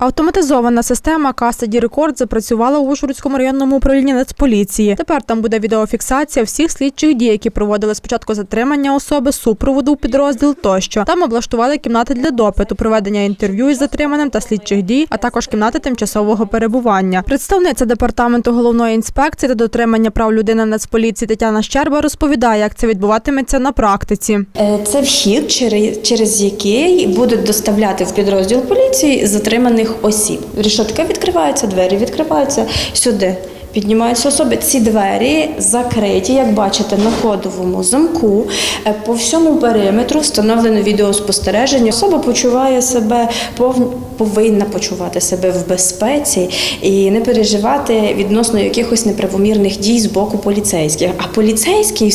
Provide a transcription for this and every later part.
Автоматизована система Custody Record запрацювала у Ужгородському районному управлінні Нацполіції. Тепер там буде відеофіксація всіх слідчих дій, які проводили спочатку затримання особи, супроводу у підрозділ тощо. Там облаштували кімнати для допиту, проведення інтерв'ю із затриманим та слідчих дій, а також кімнати тимчасового перебування. Представниця департаменту головної інспекції та дотримання прав людини Нацполіції Тетяна Щерба розповідає, як це відбуватиметься на практиці. Е, Це вхід, через який будуть доставляти в підрозділ поліції затриманих осіб. Рішотки відкриваються, двері відкриваються сюди. Піднімаються особи. Ці двері закриті, як бачите, на кодовому замку. Е, По всьому периметру встановлено відеоспостереження. Особа почуває себе пов- повинна почувати себе в безпеці і не переживати відносно якихось неправомірних дій з боку поліцейських. А поліцейський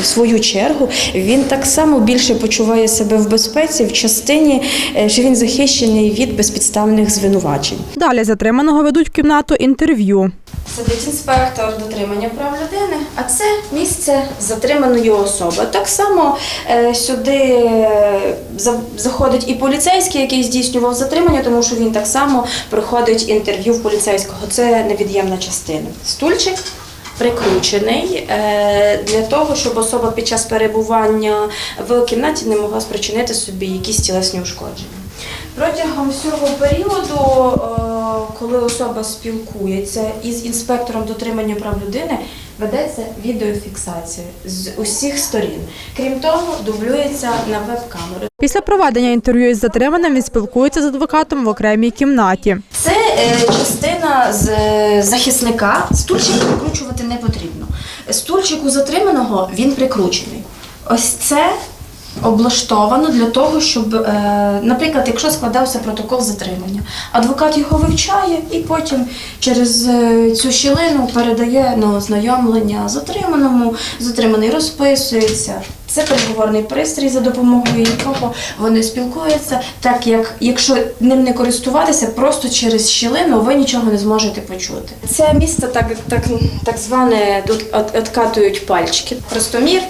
в свою чергу він так само більше почуває себе в безпеці в частині, е, що він захищений від безпідставних звинувачень. Далі затриманого ведуть в кімнату інтерв'ю. Сидить інспектор дотримання прав людини, а це місце затриманої особи. Так само е, сюди е, за- заходить і поліцейський, який здійснював затримання, тому що він так само проходить інтерв'ю в поліцейського. Це невід'ємна частина. Стульчик. Прикручений е, для того, щоб особа під час перебування в кімнаті не могла спричинити собі якісь тілесні ушкодження. Протягом всього періоду, е, коли особа спілкується із інспектором дотримання прав людини, ведеться відеофіксація з усіх сторін. Крім того, дублюється на веб-камеру. Після проведення інтерв'ю із затриманим він спілкується з адвокатом в окремій кімнаті. Це е, частина з е, захисника. Стульчик прикручувати не потрібно. Стульчик у затриманого він прикручений. Ось це облаштовано для того, щоб, е, наприклад, якщо складався протокол затримання, адвокат його вивчає і потім через е, цю щілину передає на ознайомлення затриманому, затриманий розписується. Це переговорний пристрій, за допомогою якого вони спілкуються, так як якщо ним не користуватися, просто через щілину ви нічого не зможете почути. Це місце так, так, так зване тут от- откатують пальчики. Простомір,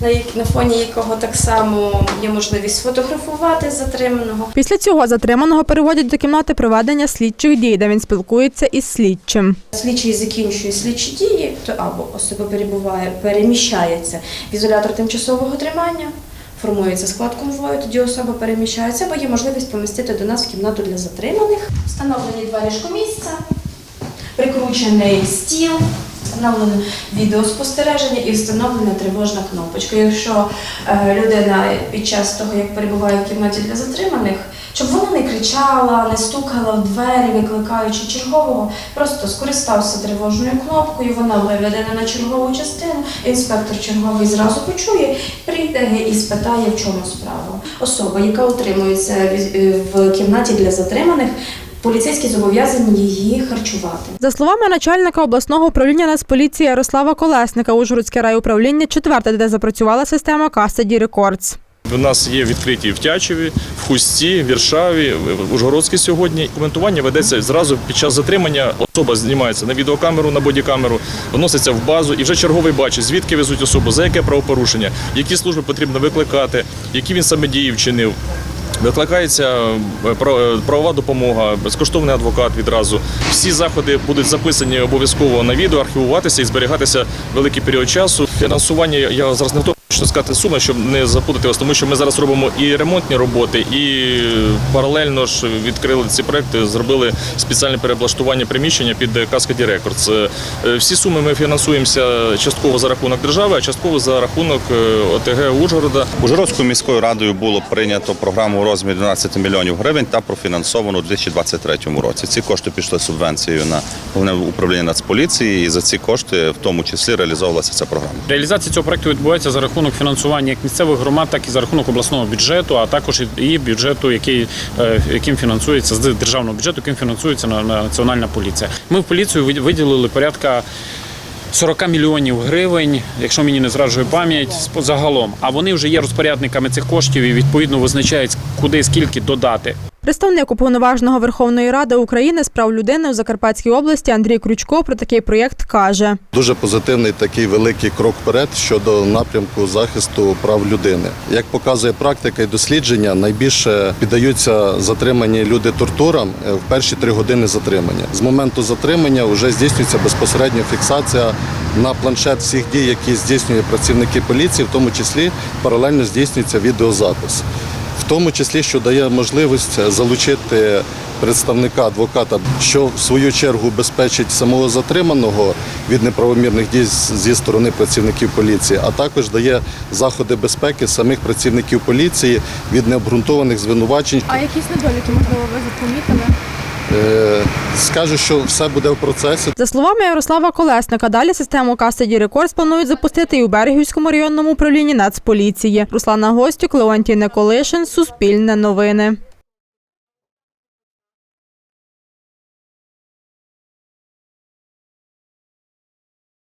на, як- на фоні якого так само є можливість сфотографувати затриманого. Після цього затриманого переводять до кімнати проведення слідчих дій, де він спілкується із слідчим. Слідчий закінчує слідчі дії, то або особа перебуває, переміщається в ізолятор тимчасового тримання, формується склад конвою, тоді особа переміщається, або є можливість помістити до нас в кімнату для затриманих. Встановлені два ліжкомісця, прикручений стіл, встановлене відеоспостереження і встановлена тривожна кнопочка. Якщо е, людина під час того, як перебуває в кімнаті для затриманих, щоб вона не кричала, не стукала в двері, викликаючи чергового, просто скористався тривожною кнопкою, вона виведена на чергову частину, інспектор черговий зразу почує, прийде і спитає, в чому справа. Особа, яка утримується в кімнаті для затриманих, поліцейські зобов'язані її харчувати. За словами начальника обласного управління Нацполіції Ярослава Колесника, Ужгородське райуправління четверте, де запрацювала система Custody Records. У нас є відкриті в Тячеві, в Хусті, Віршаві, в Ужгородській сьогодні. Коментування ведеться зразу під час затримання. Особа знімається на відеокамеру, на бодікамеру, вноситься в базу і вже черговий бачить, звідки везуть особу, за яке правопорушення, які служби потрібно викликати, які він саме дії вчинив. Викликається е, е, правова допомога, безкоштовний адвокат відразу. Всі заходи будуть записані обов'язково на відео, архівуватися і зберігатися великий період часу. Фінансування я зараз не готовий що сказати суми, щоб не запутати вас, тому що ми зараз робимо і ремонтні роботи, і паралельно ж відкрили ці проекти, зробили спеціальне переоблаштування приміщення під Cascade Records. Е, Всі суми ми фінансуємося частково за рахунок держави, а частково за рахунок е, ОТГ Ужгорода. Ужгородською міською радою було прийнято програму у розмірі 12 мільйонів гривень та профінансовано у 2023 році. Ці кошти пішли субвенцією на головне управління Нацполіції, і за ці кошти в тому числі реалізовувалася ця програма. Реалізація цього проекту відбувається за рахунок фінансування як місцевих громад, так і за рахунок обласного бюджету, а також і бюджету, який е, яким фінансується з державного бюджету, яким фінансується на- на національна поліція. Ми в поліцію виділили порядка. 40 мільйонів гривень, якщо мені не зраджує пам'ять, загалом. А вони вже є розпорядниками цих коштів і відповідно визначають, куди скільки додати. Представник уповноваженого Верховної Ради України з прав людини у Закарпатській області Андрій Крючко про такий проєкт каже. Дуже позитивний такий великий крок вперед щодо напрямку захисту прав людини. Як показує практика і дослідження, найбільше піддаються затримані люди тортурам е, в перші три години затримання. З моменту затримання вже здійснюється безпосередньо фіксація на планшет всіх дій, які здійснюють працівники поліції, в тому числі паралельно здійснюється відеозапис. Тому числі, що дає можливість залучити представника адвоката, що в свою чергу безпечить самого затриманого від неправомірних дій зі сторони працівників поліції, а також дає заходи безпеки самих працівників поліції від необґрунтованих звинувачень. А якісь недоліки, можливо, ви помітили? Е, Скажу, що все буде в процесі. За словами Ярослава Колесника, далі систему Кастеді Records планують запустити і у Берегівському районному управлінні Нацполіції. Руслана Гостюк, Леонтій Николишин, Суспільне новини.